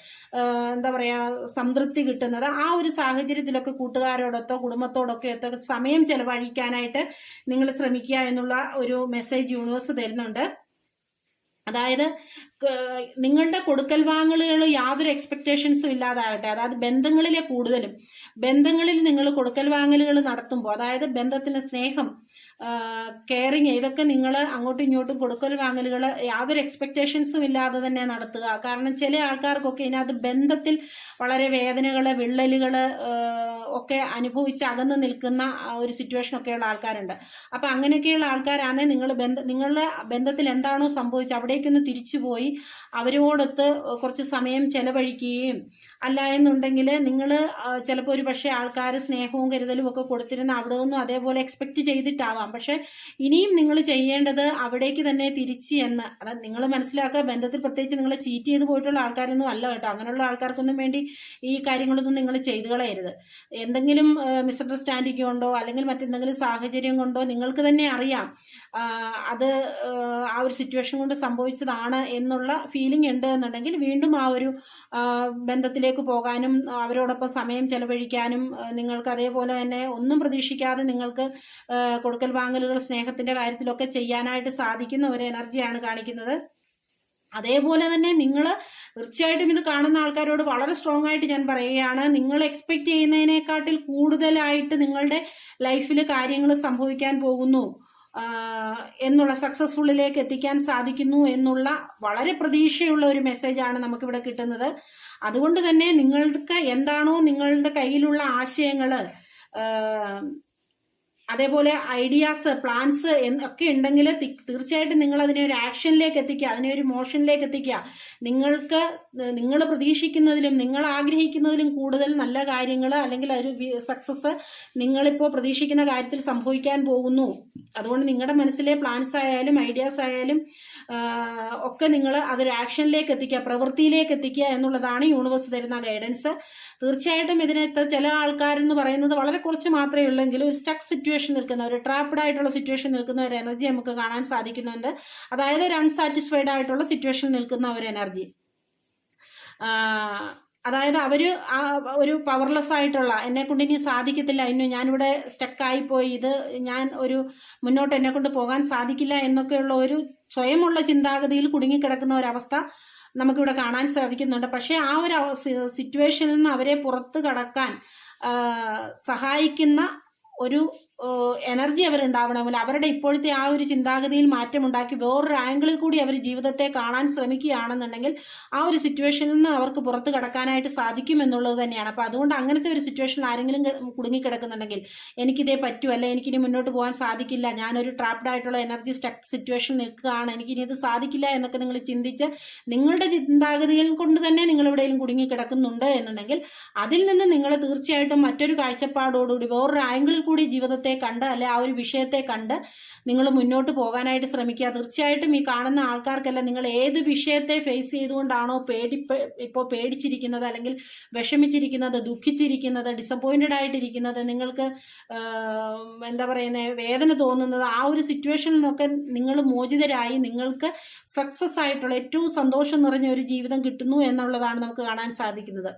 എന്താ പറയാ സംതൃപ്തി കിട്ടുന്നത് ആ ഒരു സാഹചര്യത്തിലൊക്കെ കൂട്ടുകാരോടൊത്തോ കുടുംബത്തോടൊക്കെ ഒത്തോ സമയം ചെലവഴിക്കാനായിട്ട് നിങ്ങൾ ശ്രമിക്കുക എന്നുള്ള ഒരു മെസ്സേജ് യൂണിവേഴ്സ് തരുന്നുണ്ട്. അതായത് നിങ്ങളുടെ കൊടുക്കൽ വാങ്ങലുകൾ യാതൊരു എക്സ്പെക്ടേഷൻസും ഇല്ലാതാകട്ടെ. അതായത് ബന്ധങ്ങളിലെ കൂടുതലും ബന്ധങ്ങളിൽ നിങ്ങൾ കൊടുക്കൽ വാങ്ങലുകൾ നടത്തുമ്പോൾ അതായത് ബന്ധത്തിന് സ്നേഹം കെയറിങ് ഇതൊക്കെ നിങ്ങൾ അങ്ങോട്ടും ഇങ്ങോട്ടും കൊടുക്കൽ വാങ്ങലുകൾ യാതൊരു എക്സ്പെക്ടേഷൻസും ഇല്ലാതെ തന്നെ നടത്തുക. കാരണം ചില ആൾക്കാർക്കൊക്കെ ഇതിനകത്ത് ബന്ധത്തിൽ വളരെ വേദനകൾ വിള്ളലുകൾ ഒക്കെ അനുഭവിച്ച് അകന്ന് നിൽക്കുന്ന ഒരു സിറ്റുവേഷൻ ഒക്കെയുള്ള ആൾക്കാരുണ്ട്. അപ്പൊ അങ്ങനെയൊക്കെയുള്ള ആൾക്കാരാണ് നിങ്ങൾ ബന്ധ നിങ്ങളുടെ ബന്ധത്തിൽ എന്താണോ സംഭവിച്ചത് അവിടേക്കൊന്ന് തിരിച്ചുപോയി അവരോടൊത്ത് കുറച്ച് സമയം ചെലവഴിക്കുകയും അല്ല എന്നുണ്ടെങ്കിൽ നിങ്ങൾ ചിലപ്പോൾ ഒരു പക്ഷേ ആൾക്കാർ സ്നേഹവും കരുതലും ഒക്കെ കൊടുത്തിരുന്ന അവിടെ നിന്നും അതേപോലെ എക്സ്പെക്ട് ചെയ്തിട്ടാവാം. പക്ഷെ ഇനിയും നിങ്ങൾ ചെയ്യേണ്ടത് അവിടേക്ക് തന്നെ തിരിച്ച് എന്ന്. അതായത് നിങ്ങൾ മനസ്സിലാക്കുക ബന്ധത്തിൽ പ്രത്യേകിച്ച് നിങ്ങൾ ചീറ്റ് ചെയ്ത് പോയിട്ടുള്ള ആൾക്കാരൊന്നും അല്ല കേട്ടോ. അങ്ങനെയുള്ള ആൾക്കാർക്കൊന്നും വേണ്ടി ഈ കാര്യങ്ങളൊന്നും നിങ്ങൾ ചെയ്തു കളയരുത്. എന്തെങ്കിലും മിസ്അണ്ടർസ്റ്റാൻഡിങ് ഉണ്ടോ? അല്ലെങ്കിൽ മറ്റെന്തെങ്കിലും സാഹചര്യം കൊണ്ടോ? നിങ്ങൾക്ക് തന്നെ അറിയാം. അത് ആ, ഒരു സിറ്റുവേഷൻ കൊണ്ട് സംഭവിച്ചതാണ് എന്നുള്ള ഫീലിംഗ് ഉണ്ട് എന്നുണ്ടെങ്കിൽ വീണ്ടും ആ ഒരു ബന്ധത്തിലേക്ക് പോകാനും അവരോടൊപ്പം സമയം ചെലവഴിക്കാനും നിങ്ങൾക്ക് അതേപോലെ തന്നെ ഒന്നും പ്രതീക്ഷിക്കാതെ നിങ്ങൾക്ക് കൊടുക്കൽ വാങ്ങലുകൾ സ്നേഹത്തിന്റെ കാര്യത്തിലൊക്കെ ചെയ്യാനായിട്ട് സാധിക്കുന്ന ഒരു എനർജിയാണ് കാണിക്കുന്നത്. അതേപോലെ തന്നെ നിങ്ങൾ തീർച്ചയായിട്ടും ഇത് കാണുന്ന ആൾക്കാരോട് വളരെ സ്ട്രോങ് ആയിട്ട് ഞാൻ പറയുകയാണ്. നിങ്ങൾ എക്സ്പെക്ട് ചെയ്യുന്നതിനേക്കാട്ടിൽ കൂടുതലായിട്ട് നിങ്ങളുടെ ലൈഫിൽ കാര്യങ്ങൾ സംഭവിക്കാൻ പോകുന്നു. എന്നുള്ള സക്സസ്ഫുള്ളിലേക്ക് എത്തിക്കാൻ സാധിക്കുന്നു എന്നുള്ള വളരെ പ്രതീക്ഷയുള്ള ഒരു മെസ്സേജാണ് നമുക്കിവിടെ കിട്ടുന്നത്. അതുകൊണ്ട് തന്നെ നിങ്ങൾക്ക് എന്താണോ നിങ്ങളുടെ കയ്യിലുള്ള ആശയങ്ങൾ ആഹ് അതേപോലെ ഐഡിയാസ് പ്ലാൻസ് ഒക്കെ ഉണ്ടെങ്കിൽ തീർച്ചയായിട്ടും നിങ്ങൾ അതിനെ ഒരു ആക്ഷനിലേക്ക് എത്തിക്കുക അതിനെ ഒരു മോഷനിലേക്ക് എത്തിക്കുക. നിങ്ങൾക്ക് നിങ്ങൾ പ്രതീക്ഷിക്കുന്നതിലും നിങ്ങൾ ആഗ്രഹിക്കുന്നതിലും കൂടുതൽ നല്ല കാര്യങ്ങൾ അല്ലെങ്കിൽ ഒരു സക്സസ് നിങ്ങളിപ്പോൾ പ്രതീക്ഷിക്കുന്ന കാര്യത്തിൽ സംഭവിക്കാൻ പോകുന്നു. അതുകൊണ്ട് നിങ്ങളുടെ മനസ്സിലെ പ്ലാൻസ് ആയാലും ഐഡിയാസ് ആയാലും ഒക്കെ നിങ്ങൾ അതൊരു ആക്ഷനിലേക്ക് എത്തിക്കുക പ്രവൃത്തിയിലേക്ക് എത്തിക്കുക എന്നുള്ളതാണ് യൂണിവേഴ്സ് തരുന്ന ഗൈഡൻസ് തീർച്ചയായിട്ടും ഇതിനകത്ത് ചില ആൾക്കാരെന്ന് പറയുന്നത് വളരെ കുറച്ച് മാത്രമേ ഉള്ളെങ്കിലും ഒരു സ്റ്റക്ക് സിറ്റുവേഷൻ നിൽക്കുന്ന ഒരു ട്രാപ്ഡ് ആയിട്ടുള്ള സിറ്റുവേഷൻ നിൽക്കുന്ന ഒരു എനർജി നമുക്ക് കാണാൻ സാധിക്കുന്നുണ്ട്. അതായത് ഒരു അൺസാറ്റിസ്ഫൈഡ് ആയിട്ടുള്ള സിറ്റുവേഷൻ നിൽക്കുന്ന ഒരു എനർജി അതായത് അവർ ഒരു പവർലെസ് ആയിട്ടുള്ള എന്നെ കൊണ്ട് ഇനി സാധിക്കത്തില്ല ഇനി ഞാനിവിടെ സ്റ്റക്കായി പോയി ഇത് ഞാൻ ഒരു മുന്നോട്ട് എന്നെ കൊണ്ട് പോകാൻ സാധിക്കില്ല എന്നൊക്കെയുള്ള ഒരു സ്വയമുള്ള ചിന്താഗതിയിൽ കുടുങ്ങിക്കിടക്കുന്ന ഒരവസ്ഥ നമുക്കിവിടെ കാണാൻ സാധിക്കുന്നുണ്ട്. പക്ഷെ ആ ഒരു സിറ്റുവേഷനിൽ നിന്ന് അവരെ പുറത്തു കടക്കാൻ സഹായിക്കുന്ന ഒരു എനർജി അവരുണ്ടാവണമെങ്കിൽ അവരുടെ ഇപ്പോഴത്തെ ആ ഒരു ചിന്താഗതിയിൽ മാറ്റമുണ്ടാക്കി വേറൊരു ആംഗിളിൽ കൂടി അവർ ജീവിതത്തെ കാണാൻ ശ്രമിക്കുകയാണെന്നുണ്ടെങ്കിൽ ആ ഒരു സിറ്റുവേഷനിൽ നിന്ന് അവർക്ക് പുറത്ത് കടക്കാനായിട്ട് സാധിക്കും എന്നുള്ളത് തന്നെയാണ്. അപ്പൊ അതുകൊണ്ട് അങ്ങനത്തെ ഒരു സിറ്റുവേഷൻ ആരെങ്കിലും കുടുങ്ങിക്കിടക്കുന്നുണ്ടെങ്കിൽ എനിക്കിതേ പറ്റൂ അല്ലെ എനിക്കിനി മുന്നോട്ട് പോകാൻ സാധിക്കില്ല ഞാനൊരു ട്രാപ്ഡ് ആയിട്ടുള്ള എനർജി സ്റ്റക്ക് സിറ്റുവേഷൻ നിൽക്കുകയാണ് എനിക്കിനി ഇത് സാധിക്കില്ല എന്നൊക്കെ നിങ്ങൾ ചിന്തിച്ച് നിങ്ങളുടെ ചിന്താഗതികൾ കൊണ്ട് തന്നെ നിങ്ങൾ എവിടെയെങ്കിലും കുടുങ്ങിക്കിടക്കുന്നുണ്ട് എന്നുണ്ടെങ്കിൽ അതിൽ നിന്ന് നിങ്ങൾ തീർച്ചയായിട്ടും മറ്റൊരു കാഴ്ചപ്പാടോടുകൂടി വേറൊരു ആംഗിളിൽ കൂടി ജീവിതത്തെ കണ്ട് അല്ലെ ആ ഒരു വിഷയത്തെ കണ്ട് നിങ്ങൾ മുന്നോട്ട് പോകാനായിട്ട് ശ്രമിക്കുക. തീർച്ചയായിട്ടും ഈ കാണുന്ന ആൾക്കാർക്കല്ല നിങ്ങൾ ഏത് വിഷയത്തെ ഫേസ് ചെയ്തുകൊണ്ടാണോ പേടി ഇപ്പോൾ പേടിച്ചിരിക്കുന്നത് അല്ലെങ്കിൽ വിഷമിച്ചിരിക്കുന്നത് ദുഃഖിച്ചിരിക്കുന്നത് ഡിസപ്പോയിന്റഡ് ആയിട്ടിരിക്കുന്നത് നിങ്ങൾക്ക് എന്താ പറയുന്നത് വേദന തോന്നുന്നത് ആ ഒരു സിറ്റുവേഷനിൽ നിന്നൊക്കെ നിങ്ങൾ മോചിതരായി നിങ്ങൾക്ക് സക്സസ് ആയിട്ടുള്ള ഏറ്റവും സന്തോഷം നിറഞ്ഞ ഒരു ജീവിതം കിട്ടുന്നു എന്നുള്ളതാണ് നമുക്ക് കാണാൻ സാധിക്കുന്നത്.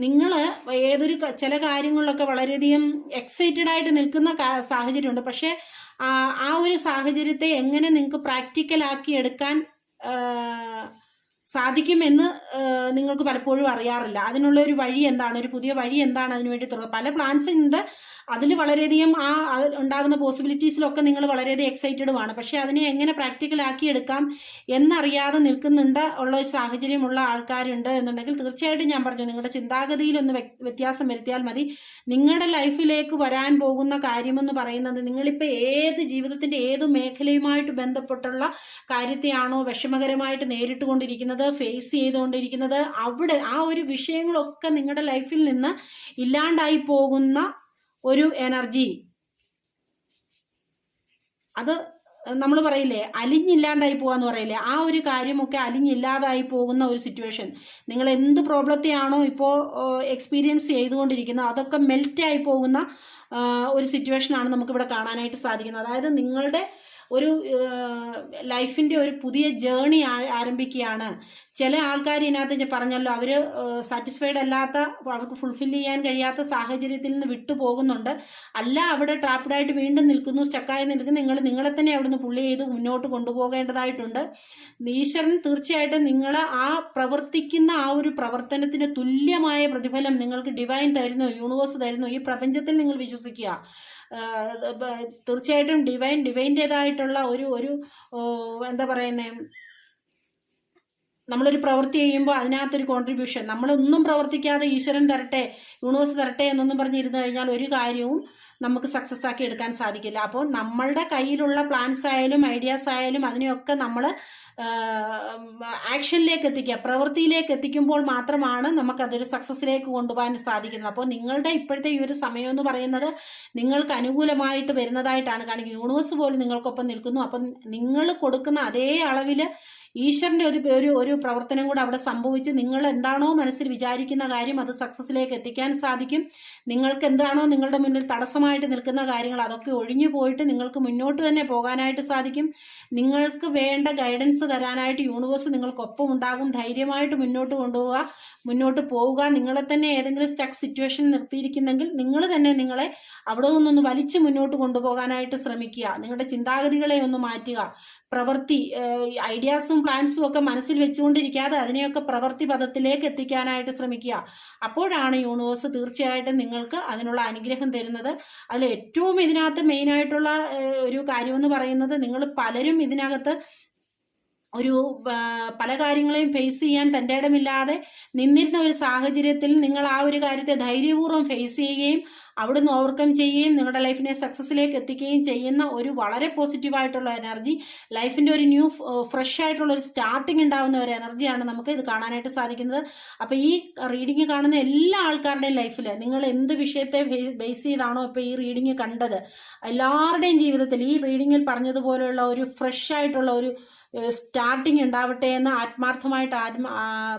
നിങ്ങൾ ഏതൊരു ചില കാര്യങ്ങളിലൊക്കെ വളരെയധികം എക്സൈറ്റഡ് ആയിട്ട് നിൽക്കുന്ന സാഹചര്യമുണ്ട്. പക്ഷെ ആ ഒരു സാഹചര്യത്തെ എങ്ങനെ നിങ്ങൾക്ക് പ്രാക്ടിക്കൽ ആക്കി എടുക്കാൻ സാധിക്കുമെന്ന് നിങ്ങൾക്ക് പലപ്പോഴും അറിയാറില്ല. അതിനുള്ള ഒരു വഴി എന്താണ്? ഒരു പുതിയ വഴി എന്താണ് അതിനുവേണ്ടി തുറക്കുക പല പ്ലാൻസ് ഉണ്ട്. അതിൽ വളരെയധികം ആ ഉണ്ടാകുന്ന പോസിബിലിറ്റീസിലൊക്കെ നിങ്ങൾ വളരെയധികം എക്സൈറ്റഡുമാണ് പക്ഷെ അതിനെ എങ്ങനെ പ്രാക്ടിക്കൽ ആക്കി എടുക്കാം എന്നറിയാതെ നിൽക്കുന്നുണ്ട് ഉള്ള ഒരു സാഹചര്യമുള്ള ആൾക്കാരുണ്ട് എന്നുണ്ടെങ്കിൽ തീർച്ചയായിട്ടും ഞാൻ പറഞ്ഞു നിങ്ങളുടെ ചിന്താഗതിയിൽ ഒന്ന് വ്യത്യാസം വരുത്തിയാൽ മതി. നിങ്ങളുടെ ലൈഫിലേക്ക് വരാൻ പോകുന്ന കാര്യമെന്ന് പറയുന്നത് നിങ്ങളിപ്പോൾ ഏത് ജീവിതത്തിന്റെ ഏത് മേഖലയുമായിട്ട് ബന്ധപ്പെട്ടുള്ള കാര്യത്തെയാണോ വിഷമകരമായിട്ട് നേരിട്ട് കൊണ്ടിരിക്കുന്നത് ഫേസ് ചെയ്തുകൊണ്ടിരിക്കുന്നത് അവിടെ ആ ഒരു വിഷയങ്ങളൊക്കെ നിങ്ങളുടെ ലൈഫിൽ നിന്ന് ഇല്ലാണ്ടായി പോകുന്ന ഒരു എനർജി അത് നമ്മൾ പറയില്ലേ അലിഞ്ഞില്ലാണ്ടായി പോവാന്ന് പറയില്ലേ ആ ഒരു കാര്യമൊക്കെ അലിഞ്ഞില്ലാതായി പോകുന്ന ഒരു സിറ്റുവേഷൻ നിങ്ങൾ എന്ത് പ്രോബ്ലത്തെയാണോ ഇപ്പോൾ എക്സ്പീരിയൻസ് ചെയ്തുകൊണ്ടിരിക്കുന്നത് അതൊക്കെ മെൽറ്റ് ആയി പോകുന്ന ഒരു സിറ്റുവേഷനാണ് നമുക്കിവിടെ കാണാനായിട്ട് സാധിക്കുന്നത്. അതായത് നിങ്ങളുടെ ഒരു ലൈഫിന്റെ ഒരു പുതിയ ജേണി ആരംഭിക്കുകയാണ്. ചില ആൾക്കാർ ഇതിനകത്ത് പറഞ്ഞല്ലോ അവർ സാറ്റിസ്ഫൈഡ് അല്ലാത്ത അവർക്ക് ഫുൾഫിൽ ചെയ്യാൻ കഴിയാത്ത സാഹചര്യത്തിൽ നിന്ന് വിട്ടുപോകുന്നുണ്ട് അല്ല അവിടെ ട്രാപ്ഡായിട്ട് വീണ്ടും നിൽക്കുന്നു സ്റ്റക്കായി നിൽക്കുന്നു. നിങ്ങൾ നിങ്ങളെ തന്നെ അവിടുന്ന് പുള്ളി ചെയ്ത് മുന്നോട്ട് കൊണ്ടുപോകേണ്ടതായിട്ടുണ്ട്. ഈശ്വരൻ തീർച്ചയായിട്ടും നിങ്ങൾ ആ പ്രവർത്തിക്കുന്ന ആ ഒരു പ്രവർത്തനത്തിന് തുല്യമായ പ്രതിഫലം നിങ്ങൾക്ക് ഡിവൈൻ തരുന്നു യൂണിവേഴ്സ് തരുന്നു ഈ പ്രപഞ്ചത്തിൽ നിങ്ങൾ വിശ്വസിക്കുക. തീർച്ചയായിട്ടും ഡിവൈൻ ഡിവൈന്റെതായിട്ടുള്ള ഒരു ഒരു എന്താ പറയുന്നേ? നമ്മളൊരു പ്രവൃത്തി ചെയ്യുമ്പോൾ അതിനകത്തൊരു കോൺട്രിബ്യൂഷൻ നമ്മളൊന്നും പ്രവർത്തിക്കാതെ ഈശ്വരൻ തരട്ടെ യൂണിവേഴ്സ് തരട്ടെ എന്നൊന്നും പറഞ്ഞിരുന്നു കഴിഞ്ഞാൽ ഒരു കാര്യവും നമുക്ക് സക്സസ് ആക്കി എടുക്കാൻ സാധിക്കില്ല. അപ്പോൾ നമ്മളുടെ കയ്യിലുള്ള പ്ലാൻസ് ആയാലും ഐഡിയാസ് ആയാലും അതിനെയൊക്കെ നമ്മൾ ആക്ഷനിലേക്ക് എത്തിക്കുക പ്രവൃത്തിയിലേക്ക് എത്തിക്കുമ്പോൾ മാത്രമാണ് നമുക്ക് അതൊരു സക്സസ്സിലേക്ക് കൊണ്ടുപോകാൻ സാധിക്കുന്നത്. അപ്പോൾ നിങ്ങളുടെ ഇപ്പോഴത്തെ ഈ ഒരു സമയം എന്ന് പറയുന്നത് നിങ്ങൾക്ക് അനുകൂലമായിട്ട് വരുന്നതായിട്ടാണ് കാരണം യൂണിവേഴ്സ് പോലും നിങ്ങൾക്കൊപ്പം നിൽക്കുന്നു. അപ്പം നിങ്ങൾ കൊടുക്കുന്ന അതേ അളവിൽ ഈശ്വരന്റെ ഒരു ഒരു ഒരു പ്രവർത്തനം കൂടെ അവിടെ സംഭവിച്ച് നിങ്ങൾ എന്താണോ മനസ്സിൽ വിചാരിക്കുന്ന കാര്യം അത് സക്സസിലേക്ക് എത്തിക്കാൻ സാധിക്കും. നിങ്ങൾക്ക് എന്താണോ നിങ്ങളുടെ മുന്നിൽ തടസ്സമായിട്ട് നിൽക്കുന്ന കാര്യങ്ങൾ അതൊക്കെ ഒഴിഞ്ഞു പോയിട്ട് നിങ്ങൾക്ക് മുന്നോട്ട് തന്നെ പോകാനായിട്ട് സാധിക്കും. നിങ്ങൾക്ക് വേണ്ട ഗൈഡൻസ് തരാനായിട്ട് യൂണിവേഴ്സ് നിങ്ങൾക്കൊപ്പം ഉണ്ടാകും. ധൈര്യമായിട്ട് മുന്നോട്ട് കൊണ്ടുപോവുക മുന്നോട്ട് പോവുക. നിങ്ങളെ തന്നെ ഏതെങ്കിലും സ്റ്റക്ക് സിറ്റുവേഷൻ നിർത്തിയിരിക്കുന്നെങ്കിൽ നിങ്ങൾ തന്നെ നിങ്ങളെ അവിടെ നിന്നൊന്ന് വലിച്ചു മുന്നോട്ട് കൊണ്ടുപോകാനായിട്ട് ശ്രമിക്കുക. നിങ്ങളുടെ ചിന്താഗതികളെ ഒന്ന് മാറ്റുക. പ്രവൃത്തി ഐഡിയാസും പ്ലാൻസും ഒക്കെ മനസ്സിൽ വെച്ചുകൊണ്ടിരിക്കാതെ അതിനെയൊക്കെ പ്രവൃത്തി പദത്തിലേക്ക് എത്തിക്കാനായിട്ട് ശ്രമിക്കുക. അപ്പോഴാണ് യൂണിവേഴ്സ് തീർച്ചയായിട്ടും നിങ്ങൾക്ക് അതിനുള്ള അനുഗ്രഹം തരുന്നത്. അതിൽ ഏറ്റവും ഇതിനകത്ത് മെയിനായിട്ടുള്ള ഒരു കാര്യമെന്ന് പറയുന്നത് നിങ്ങൾ പലരും ഇതിനകത്ത് ഒരു പല കാര്യങ്ങളെയും ഫേസ് ചെയ്യാൻ തന്റെ ഇടമില്ലാതെ നിന്നിരുന്ന ഒരു സാഹചര്യത്തിൽ നിങ്ങൾ ആ ഒരു കാര്യത്തെ ധൈര്യപൂർവം ഫേസ് ചെയ്യുകയും അവിടുന്ന് ഓവർകം ചെയ്യുകയും നിങ്ങളുടെ ലൈഫിനെ സക്സസ്സിലേക്ക് എത്തിക്കുകയും ചെയ്യുന്ന ഒരു വളരെ പോസിറ്റീവായിട്ടുള്ള എനർജി ലൈഫിന്റെ ഒരു ന്യൂ ഫ്രഷ് ആയിട്ടുള്ള ഒരു സ്റ്റാർട്ടിംഗ് ഉണ്ടാവുന്ന ഒരു എനർജിയാണ് നമുക്ക് ഇത് കാണാനായിട്ട് സാധിക്കുന്നത്. അപ്പൊ ഈ റീഡിംഗ് കാണുന്ന എല്ലാ ആൾക്കാരുടെയും ലൈഫിൽ നിങ്ങൾ എന്ത് വിഷയത്തെ ബേസ് ചെയ്താണോ ഇപ്പൊ ഈ റീഡിംഗ് കണ്ടത് എല്ലാവരുടെയും ജീവിതത്തിൽ ഈ റീഡിങ്ങിൽ പറഞ്ഞതുപോലെയുള്ള ഒരു ഫ്രഷ് ആയിട്ടുള്ള ഒരു സ്റ്റാർട്ടിങ് ഉണ്ടാവട്ടെ എന്ന് ആത്മാർത്ഥമായിട്ട് ആത്മ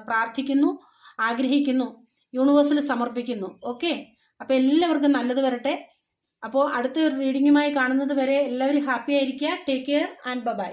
പ്രാർത്ഥിക്കുന്നു ആഗ്രഹിക്കുന്നു യൂണിവേഴ്സിൽ സമർപ്പിക്കുന്നു. ഓക്കെ? അപ്പോൾ എല്ലാവർക്കും നല്ലത് വരട്ടെ. അപ്പോൾ അടുത്ത റീഡിങ്ങുമായി കാണുന്നത് വരെ എല്ലാവരും ഹാപ്പി ആയിരിക്കുക. Take care and by